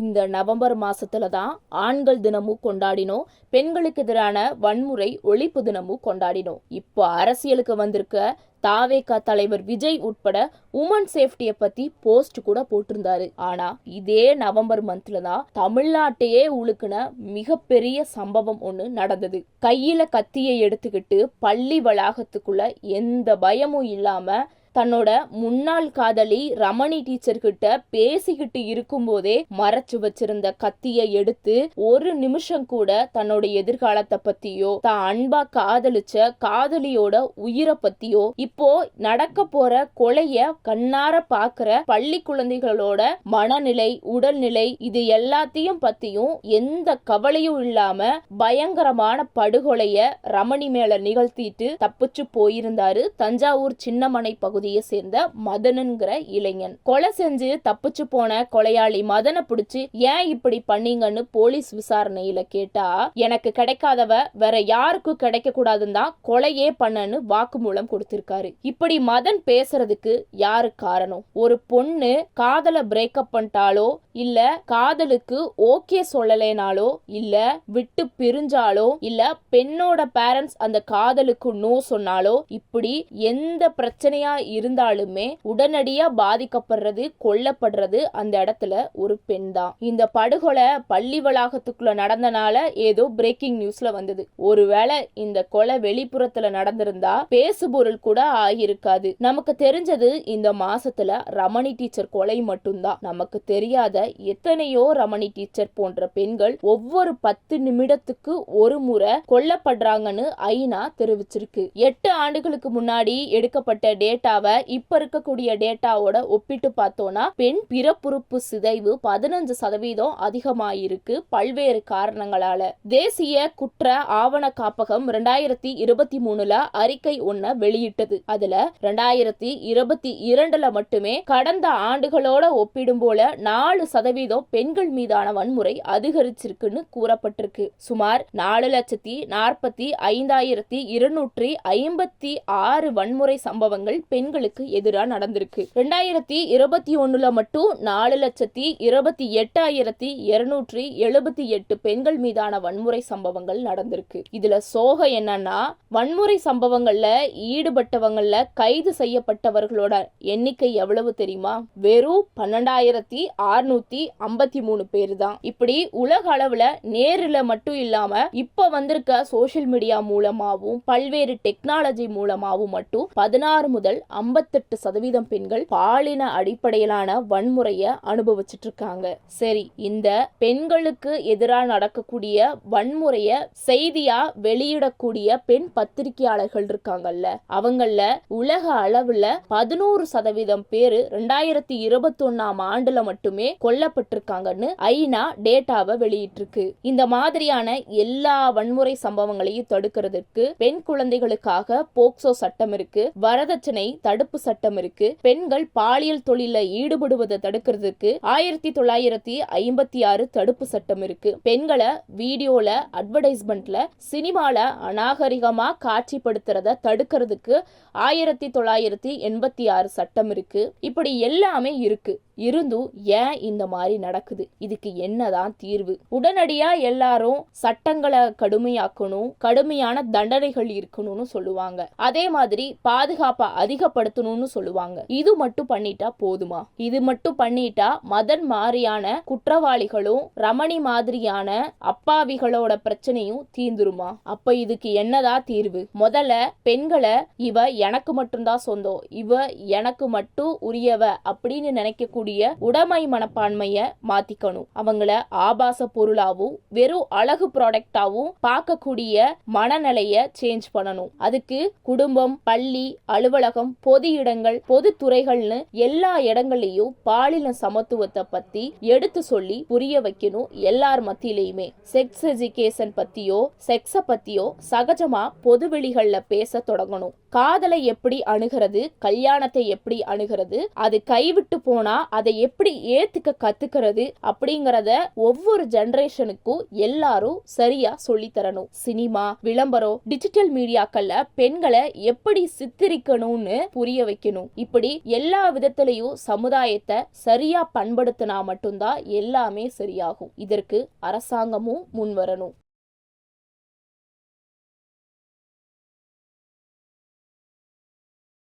இந்த நவம்பர் மாசத்துல தான் ஆண்கள் தினமும் கொண்டாடினோம் பெண்களுக்கு எதிரான வன்முறை ஒழிப்பு தினமும் கொண்டாடினோம். இப்போ அரசியலுக்கு வந்திருக்க தாவேகா தலைவர் விஜய் உட்பட உமன் சேஃப்டிய பத்தி போஸ்ட் கூட போட்டிருந்தாரு. ஆனா இதே நவம்பர் மந்த்ல தான் தமிழ்நாட்டையே உழுக்குன மிகப்பெரிய சம்பவம் ஒன்று நடந்தது. கையில கத்தியை எடுத்துக்கிட்டு பள்ளி வளாகத்துக்குள்ள எந்த பயமும் இல்லாம தன்னோட முன்னாள் காதலி ரமணி டீச்சர் கிட்ட பேசிக்கிட்டு இருக்கும்போதே மறைச்சு வச்சிருந்த கத்தியை எடுத்து ஒரு நிமிஷம் கூட தன்னோட எதிர்காலத்தை பத்தியோ தான் அன்பா காதலிச்ச காதலியோட உயிரை பத்தியோ இப்போ நடக்க போற கொலைய கண்ணார பாக்குற பள்ளி குழந்தைகளோட மனநிலை உடல்நிலை இது எல்லாத்தையும் பத்தியும் எந்த கவலையும் இல்லாம பயங்கரமான படுகொலைய ரமணி மேல நிகழ்த்திட்டு தப்பிச்சு போயிருந்தாரு தஞ்சாவூர் சின்னமனை பகுதி பகுதியை சேர்ந்த மதனுங்கிற இளைஞன். கொலை செஞ்சு தப்பிச்சு போன கொலையாளி மதனை பிடிச்சு ஏன் இப்படி பண்ணீங்கன்னு போலீஸ் விசாரணையில கேட்டா எனக்கு கிடைக்காதவ வேற யாருக்கும் கிடைக்க கூடாதுன்னு தான் கொலையே பண்ணன்னு வாக்குமூலம் கொடுத்திருக்காரு. இப்படி மதன் பேசுறதுக்கு யாரு காரணம்? ஒரு பொண்ணு காதல பிரேக்கப் பண்ணிட்டாலோ இல்ல காதலுக்கு ஓகே சொல்லலைனாலோ இல்ல விட்டு பிரிஞ்சாலோ இல்ல பெண்ணோட பேரண்ட்ஸ் அந்த காதலுக்கு நோ சொன்னாலோ இப்படி எந்த பிரச்சனையா இருந்தாலுமே உடனடியா பாதிக்கப்படுறது கொல்லப்படுறது அந்த இடத்துல ஒரு பெண் தான் இந்த படுகொலை பள்ளி வளாகத்துக்குள்ள நடந்தனால ஏதோ பிரேக்கிங் நியூஸ்ல வந்தது. ஒருவேளை இந்த கொலை வெளிப்புறத்துல நடந்திருந்தா பேசுபொருள் கூட ஆகியிருக்காது. நமக்கு தெரிஞ்சது இந்த மாசத்துல ரமணி டீச்சர் கொலை மட்டும்தான். நமக்கு தெரியாத எத்தனையோ ரமணி டீச்சர் போன்ற பெண்கள் ஒவ்வொரு பத்து நிமிடத்துக்கு ஒரு முறை கொல்லப்படுறாங்கன்னு ஐநா தெரிவிச்சிருக்கு. எட்டு ஆண்டுகளுக்கு முன்னாடி எடுக்கப்பட்ட டேட்டாவை இப்ப இருக்கக்கூடிய டேட்டாவோட ஒப்பிட்டு பார்த்தோம்னா பெண் பிறப்புறுப்பு சிதைவு பதினஞ்சு சதவீதம் அதிகமாயிருக்கு பல்வேறு காரணங்களால. தேசிய குற்ற ஆவண காப்பகம் ரெண்டாயிரத்தி இருபத்தி மூணுல அறிக்கை ஒன்ன வெளியிட்டது. அதுல ரெண்டாயிரத்தி இருபத்தி இரண்டுல மட்டுமே கடந்த ஆண்டுகளோட ஒப்பிடும் போல நாலு சதவீதம் பெண்கள் மீதான வன்முறை அதிகரிச்சிருக்குன்னு கூறப்பட்டிருக்கு. சுமார் நாலு லட்சத்தி நாற்பத்தி ஐந்தாயிரத்தி இருநூற்றி ஐம்பத்தி ஆறு வன்முறை சம்பவங்கள் பெண்கள் பெண்களுக்கு எதிராக நடந்திருக்கு. ரெண்டாயிரத்தி இருபத்தி ஒண்ணுல மட்டும் நாலு லட்சத்தி இருபத்தி எட்டாயிரத்தி இருநூற்றி எழுபத்தி எட்டு பெண்கள் மீதான வன்முறை சம்பவங்கள் நடந்திருக்கு. இதுல சோகம் என்னன்னா வன்முறை சம்பவங்கள்ல ஈடுபட்டவங்கள்ல கைது செய்யப்பட்டவர்களோட எண்ணிக்கை எவ்வளவு தெரியுமா? வெறும் பன்னெண்டாயிரத்தி அறுநூத்தி ஐம்பத்தி மூணு பேர் தான் இப்படி உலக அளவுல நேரில் மட்டும் இல்லாம இப்ப வந்திருக்க சோசியல் மீடியா மூலமாவும் பல்வேறு டெக்னாலஜி மூலமாவும் மட்டும் பதினாறு முதல் ஐம்பத்தெட்டு சதவீதம் பெண்கள் பாலின அடிப்படையிலான வன்முறையை அனுபவிச்சுட்டு இருக்காங்க சரி இந்த பெண்களுக்கு எதிராக நடக்கக்கூடிய வன்முறைய செய்தியா வெளியிடக்கூடிய பெண் பத்திரிகையாளர்கள் இருக்காங்கல்ல அவங்கள உலக அளவுல பதினோரு சதவீதம் பேரு ரெண்டாயிரத்தி இருபத்தி ஒன்னாம் ஆண்டுல மட்டுமே கொல்லப்பட்டிருக்காங்கன்னு ஐநா டேட்டாவை வெளியிட்டிருக்கு இந்த மாதிரியான எல்லா வன்முறை சம்பவங்களையும் தடுக்கிறதுக்கு பெண் குழந்தைகளுக்காக போக்சோ சட்டம் இருக்கு. வரதட்சணை தடுப்பு சட்டம் இருக்கு. பெண்கள் பாலியல் தொழில ஈடுபடுவதை தடுக்கிறதுக்கு ஆயிரத்தி தொள்ளாயிரத்தி ஐம்பத்தி ஆறு தடுப்பு சட்டம் இருக்கு. பெண்களை வீடியோல அட்வர்டைஸ்மெண்ட்ல சினிமால அநாகரிகமா காட்சிப்படுத்துறத தடுக்கிறதுக்கு ஆயிரத்தி தொள்ளாயிரத்தி எண்பத்தி ஆறு சட்டம் இருக்கு. இப்படி எல்லாமே இருக்கு. இருந்தும் ஏன் இந்த மாதிரி நடக்குது? இதுக்கு என்னதான் தீர்வு? உடனடியா எல்லாரும் சட்டங்களை கடுமையாக்கணும் கடுமையான தண்டனைகள் இருக்கணும்னு சொல்லுவாங்க. அதே மாதிரி பாதுகாப்பை அதிகப்படுத்தணும்னு சொல்லுவாங்க. இது மட்டும் பண்ணிட்டா போதுமா? இது மட்டும் பண்ணிட்டா மதன் மாதிரியான குற்றவாளிகளும் ரமணி மாதிரியான அப்பாவிகளோட பிரச்சனையும் தீந்துருமா அப்ப இதுக்கு என்னதான் தீர்வு? முதல்ல பெண்களை இவ எனக்கு மட்டும்தான் சொந்தம். இவ எனக்கு மட்டும் உரியவ அப்படின்னு கூடிய உடைமை மனப்பான்மைய மாத்திக்கணும். அவங்கள ஆபாச பொருளாவும் வெறும் அழகு ப்ராடக்டாவும் பார்க்கக்கூடிய மனநிலைய சேஞ்ச் பண்ணணும். அதுக்கு குடும்பம் பள்ளி அலுவலகம் பொது இடங்கள் பொது துறைகள்னு எல்லா இடங்கள்லயும் பாலின சமத்துவத்தை பத்தி எடுத்து சொல்லி புரிய வைக்கணும் எல்லார் மத்தியிலையுமே. செக்ஸ் எஜுகேஷன் பத்தியோ செக்ஸ பத்தியோ சகஜமா பொதுவெளிகள்ல பேச தொடங்கணும். காதலை எப்படி அணுகிறது கல்யாணத்தை எப்படி அணுகிறது அது கைவிட்டு போனா அதை எப்படி ஏத்துக்க கத்துக்கிறது அப்படிங்கறத ஒவ்வொரு ஜெனரேஷனுக்கும் எல்லாரும் சரியா சொல்லி தரணும் சினிமா விளம்பரம் டிஜிட்டல் மீடியாக்கள்ல பெண்களை எப்படி சித்தரிக்கணும்னு புரிய வைக்கணும். இப்படி எல்லா விதத்திலையும் சமுதாயத்தை சரியா பண்படுத்தினா மட்டும்தான் எல்லாமே சரியாகும். இதற்கு அரசாங்கமும் முன்வரணும்.